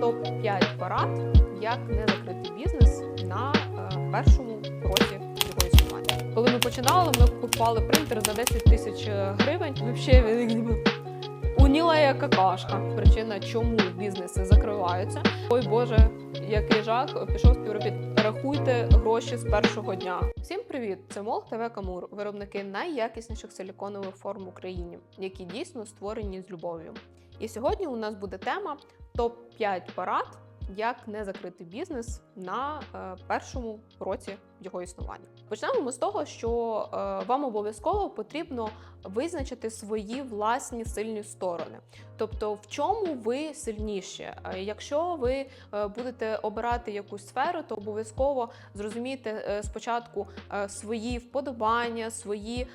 топ-5 порад, як не закрити бізнес на е, першому році його існування. Коли ми починали, ми купували принтер за 10 тисяч гривень. Взагалі унілая какашка. Причина, чому бізнеси закриваються. Ой Боже, який жах пішов співробіт. Рахуйте гроші з першого дня. Всім привіт! Це Мол ТВ Камур, виробники найякісніших силіконових форм в Україні, які дійсно створені з любов'ю. І сьогодні у нас буде тема топ 5 порад, як не закрити бізнес на е, першому році його існування. Почнемо ми з того, що е, вам обов'язково потрібно визначити свої власні сильні сторони. Тобто, в чому ви сильніші. Е, Якщо ви е, будете обирати якусь сферу, то обов'язково зрозумійте е, спочатку свої вподобання, свої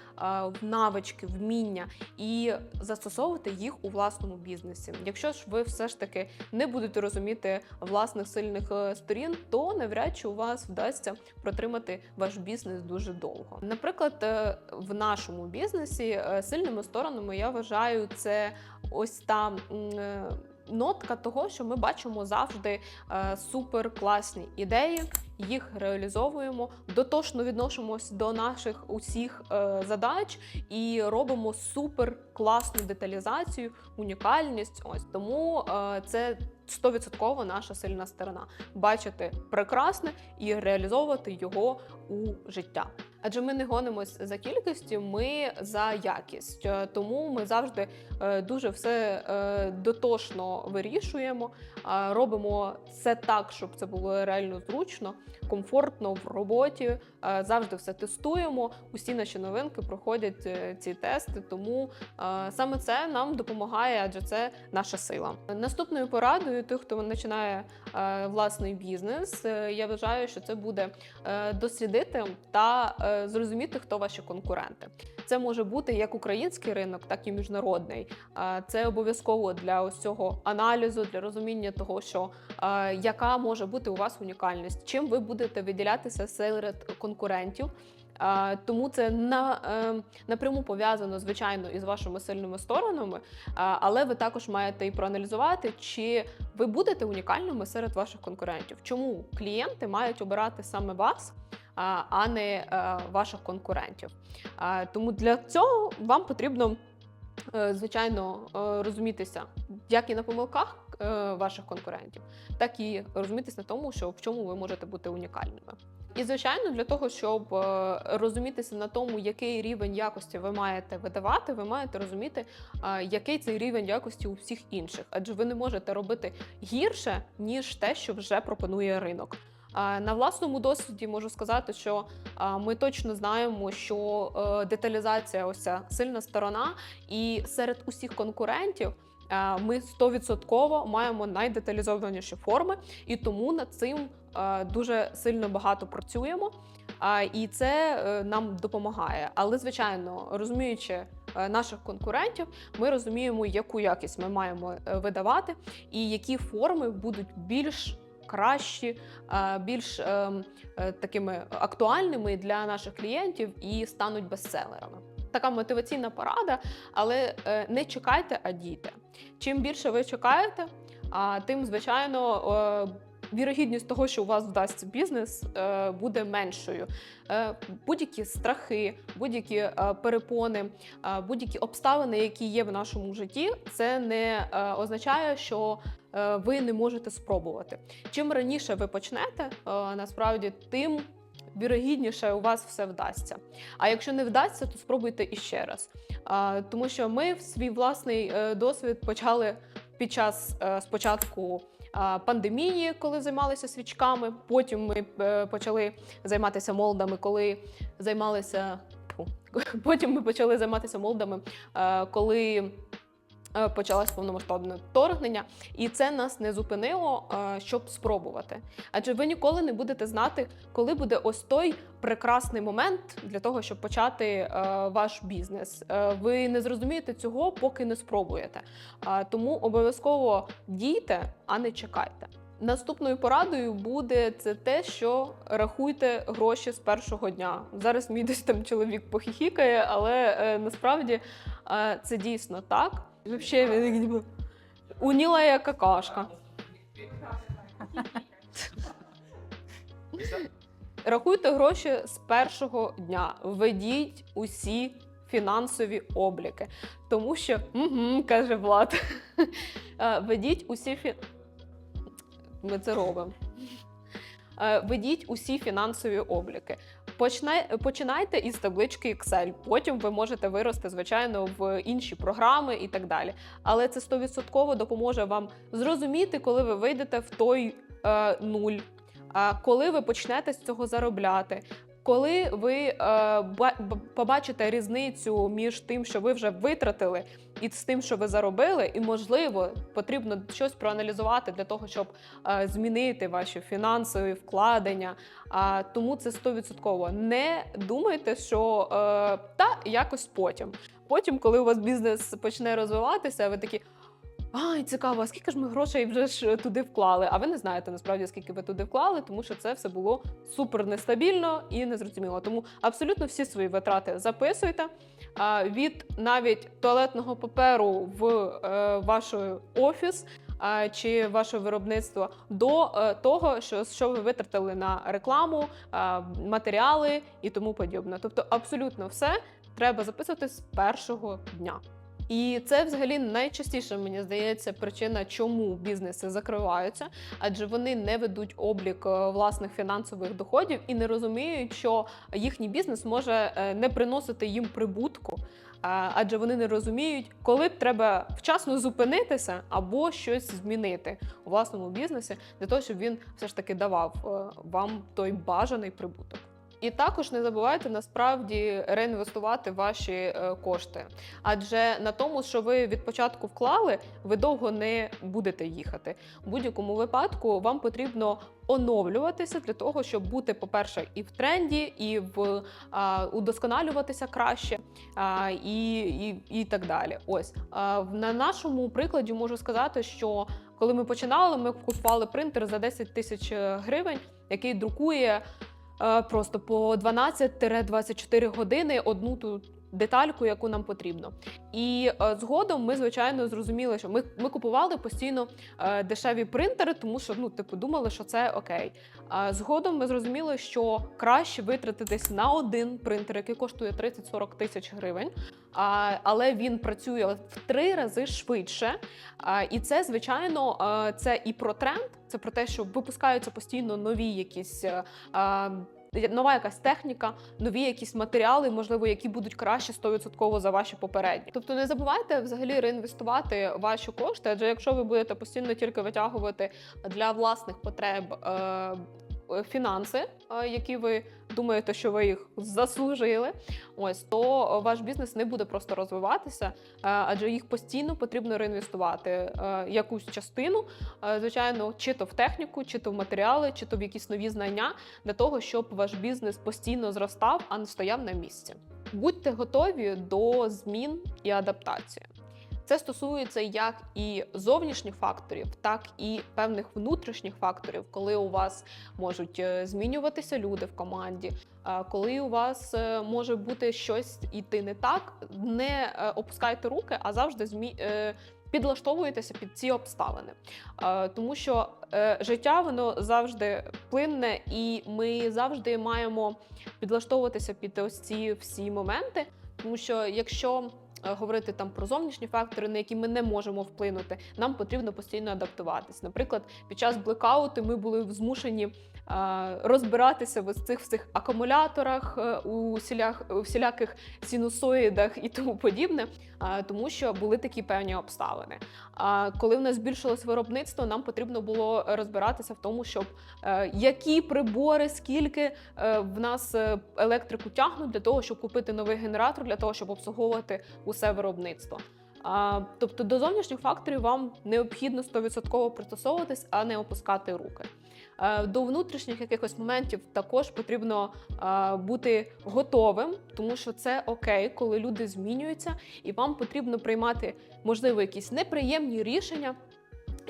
навички, вміння і застосовувати їх у власному бізнесі. Якщо ж ви все ж таки не будете розуміти власних сильних сторін, то навряд чи у вас вдасться протримати ваш бізнес дуже довго. Наприклад, е, в нашому бізнесі е, сильними сторонами я вважаю це ось та. е, Нотка того, що ми бачимо завжди е, супер класні ідеї, їх реалізовуємо, дотошно відносимось до наших усіх е, задач і робимо супер класну деталізацію, унікальність. Ось тому е, це 100% наша сильна сторона бачити прекрасне і реалізовувати його у життя. Адже ми не гонимось за кількістю, ми за якість. Е, Тому ми завжди е, дуже все е, дотошно вирішуємо, робимо все так, щоб це було реально зручно, комфортно в роботі. Завжди все тестуємо. Усі наші новинки проходять ці тести. Тому саме це нам допомагає, адже це наша сила. Наступною порадою тих, хто починає власний бізнес, я вважаю, що це буде дослідити та зрозуміти, хто ваші конкуренти. Це може бути як український ринок, так і міжнародний. Е, Це обов'язково для ось цього аналізу, для розуміння того, що е, яка може бути у вас унікальність, чим ви будете виділятися серед конкурентів. Е, Тому це на, е, напряму пов'язано, звичайно, із вашими сильними сторонами, е, але ви також маєте і проаналізувати, чи ви будете унікальними серед ваших конкурентів. Чому клієнти мають обирати саме вас, а не е, ваших конкурентів? Тому для цього вам потрібно. е, Звичайно, е, розумітися як і на помилках ваших конкурентів, так і розумітися на тому, що в чому ви можете бути унікальними. І звичайно, для того, щоб розумітися на тому, який рівень якості ви маєте видавати, ви маєте розуміти, який цей рівень якості у всіх інших, адже ви не можете робити гірше ніж те, що вже пропонує ринок. На власному досвіді можу сказати, що ми точно знаємо, що е, деталізація ось ця сильна сторона, і серед усіх конкурентів ми 100% маємо найдеталізованіші форми, і тому над цим е, дуже сильно багато працюємо. І це е, нам допомагає. Але, звичайно, розуміючи наших конкурентів, ми розуміємо, яку якість ми маємо видавати, і які форми будуть більш кращі, е, більш ем, е, такими актуальними для наших клієнтів і стануть бестселерами. Така мотиваційна порада, але е, не чекайте, а дійте. Чим більше ви чекаєте, тим, звичайно, вірогідність того, що у вас вдасться бізнес, буде меншою. Будь-які страхи, будь-які перепони, будь-які обставини, які є в нашому житті, це не означає, що ви не можете спробувати. Чим раніше ви почнете, е, насправді, тим вірогідніше у вас все вдасться. А якщо не вдасться, то спробуйте іще раз. Тому що ми в свій власний е, досвід почали під час е, спочатку. Пандемії, коли займалися свічками, потім ми е, почали займатися молдами, коли займалися потім ми почали займатися молдами, е, коли е, почалось повномасштабне вторгнення, і це нас не зупинило, е, щоб спробувати. Адже ви ніколи не будете знати, коли буде ось той прекрасний момент для того, щоб почати е, ваш бізнес. Е, ви не зрозумієте цього, поки не спробуєте. Е, тому обов'язково дійте, а не чекайте. Наступною порадою буде це те, що рахуйте гроші з першого дня. Зараз мій десь там чоловік похихікає, але е, насправді е, це дійсно так. Взагалі, унілая какашка. Рахуйте гроші з першого дня. Ведіть усі фінансові обліки. Тому що, угу, каже Влад, Е, ведіть усі фі... Ми це робимо. Е, Ведіть усі фінансові обліки. Починай, починайте із таблички Excel. Потім ви можете вирости, звичайно, в інші програми і так далі. Але це 100% допоможе вам зрозуміти, коли ви вийдете в той е, нуль, а коли ви почнете з цього заробляти. Коли ви е, побачите різницю між тим, що ви вже витратили, і з тим, що ви заробили, і можливо потрібно щось проаналізувати для того, щоб е, змінити ваші фінансові вкладення. Тому це 100%. Не думайте, що е, та якось потім. Потім, коли у вас бізнес почне розвиватися, ви такі. Ай, цікаво, скільки ж ми грошей вже ж туди вклали? А ви не знаєте насправді, скільки ви туди вклали, тому що це все було супер нестабільно і незрозуміло. Тому абсолютно всі свої витрати записуйте. Від навіть туалетного паперу в е, ваш офіс чи ваше виробництво до е, того, що, що ви витратили на рекламу, матеріали і тому подібне. Тобто, абсолютно все треба записувати з першого дня. І це взагалі найчастіше, мені здається, причина, чому бізнеси закриваються, адже вони не ведуть облік е, власних фінансових доходів і не розуміють, що їхній бізнес може е, не приносити їм прибутку, адже вони не розуміють, коли б треба вчасно зупинитися або щось змінити у власному бізнесі для того, щоб він все ж таки давав е, вам той бажаний прибуток. І також не забувайте насправді реінвестувати ваші е, кошти. Адже на тому, що ви від початку вклали, ви довго не будете їхати. У будь-якому випадку вам потрібно оновлюватися для того, щоб бути, по-перше, і в тренді, і в а, удосконалюватися краще, а, і, і, і так далі. Ось а, на нашому прикладі можу сказати, що коли ми починали, ми купували принтер за 10 тисяч гривень, який друкує е, просто по 12-24 години одну ту детальку, яку нам потрібно. І е, згодом ми, звичайно, зрозуміли, що ми, ми купували постійно е, дешеві принтери, тому що ну, типу, думали, що це окей. Згодом ми зрозуміли, що краще витратитись на один принтер, який коштує 30-40 тисяч гривень, але він працює в три рази швидше. І це, звичайно, е, це і про тренд, це про те, що випускаються постійно нові якісь. Нова якась техніка, нові якісь матеріали, можливо, які будуть краще 100% за ваші попередні. Тобто не забувайте взагалі реінвестувати ваші кошти, адже якщо ви будете постійно тільки витягувати для власних потреб е, фінанси, е, які ви думаєте, що ви їх заслужили, ось то ваш бізнес не буде просто розвиватися, е, адже їх постійно потрібно реінвестувати. Е, Якусь частину, е, звичайно, чи то в техніку, чи то в матеріали, чи то в якісь нові знання для того, щоб ваш бізнес постійно зростав, а не стояв на місці. Будьте готові до змін і адаптації. Це стосується як і зовнішніх факторів, так і певних внутрішніх факторів, коли у вас можуть е, змінюватися люди в команді, е, коли у вас е, може бути щось іти не так, не опускайте руки, а завжди змі... підлаштовуєтеся під ці обставини. Тому що життя воно завжди плинне, і ми завжди маємо підлаштовуватися під ось ці всі моменти. Тому що якщо говорити там про зовнішні фактори, на які ми не можемо вплинути, нам потрібно постійно адаптуватись. Наприклад, під час блекауту ми були змушені е, розбиратися в цих всіх акумуляторах, е, у всілях, у всіляких синусоїдах і тому подібне, е, тому що були такі певні обставини. А коли в нас збільшилось виробництво, нам потрібно було розбиратися в тому, щоб е, які прибори, скільки е, в нас е, електрику тягнуть для того, щоб купити новий генератор, для того, щоб обслуговувати усе виробництво. А, тобто до зовнішніх факторів вам необхідно 100% пристосовуватись, а не опускати руки. А, До внутрішніх якихось моментів також потрібно а, бути готовим, тому що це окей, коли люди змінюються, і вам потрібно приймати, можливо, якісь неприємні рішення.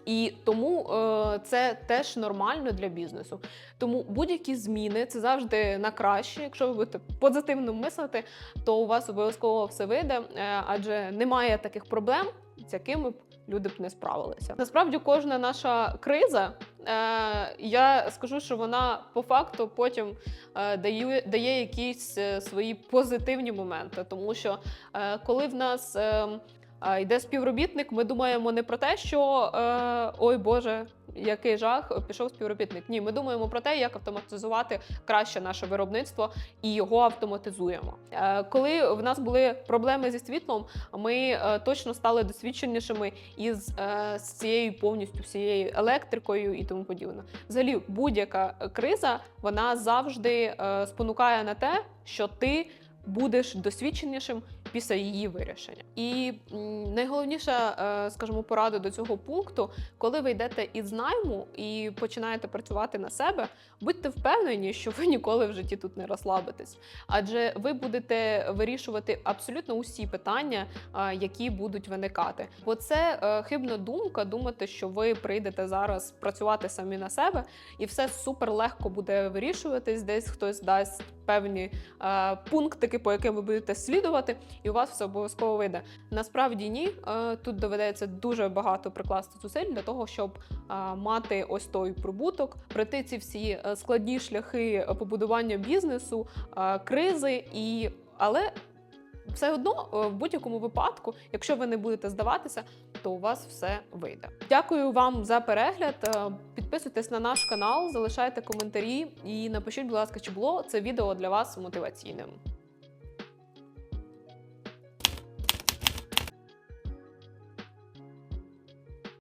І тому е, це теж нормально для бізнесу. Тому будь-які зміни це завжди на краще. Якщо ви будете позитивно мислити, то у вас обов'язково все вийде, е, адже немає таких проблем, з якими б люди б не справилися. Насправді, кожна наша криза Е, я скажу, що вона по факту потім е, дає, дає якісь е, свої позитивні моменти, тому що коли в нас. Йде співробітник, ми думаємо не про те, що е, ой Боже, який жах, пішов співробітник. Ні, ми думаємо про те, як автоматизувати краще наше виробництво і його автоматизуємо. Е, коли в нас були проблеми зі світлом, ми е, точно стали досвідченішими із е, з цією повністю всією електрикою і тому подібне. Взагалі, будь-яка криза вона завжди е, спонукає на те, що ти будеш досвідченішим після її вирішення. І найголовніша, е, скажімо, порада до цього пункту, коли ви йдете із найму і починаєте працювати на себе, будьте впевнені, що ви ніколи в житті тут не розслабитесь, адже ви будете вирішувати абсолютно усі питання, які будуть виникати. Бо це е, хибна думка думати, що ви прийдете зараз працювати самі на себе, і все супер легко буде вирішуватись. Десь хтось дасть певні е, пунктики, по яким ви будете слідувати, і у вас все обов'язково вийде. Насправді ні. Е, Тут доведеться дуже багато прикласти зусиль для того, щоб е, мати ось той прибуток, пройти ці всі е, складні шляхи побудування бізнесу, кризи і але. Все одно, в будь-якому випадку, якщо ви не будете здаватися, то у вас все вийде. Дякую вам за перегляд. Підписуйтесь на наш канал, залишайте коментарі і напишіть, будь ласка, чи було це відео для вас мотиваційним.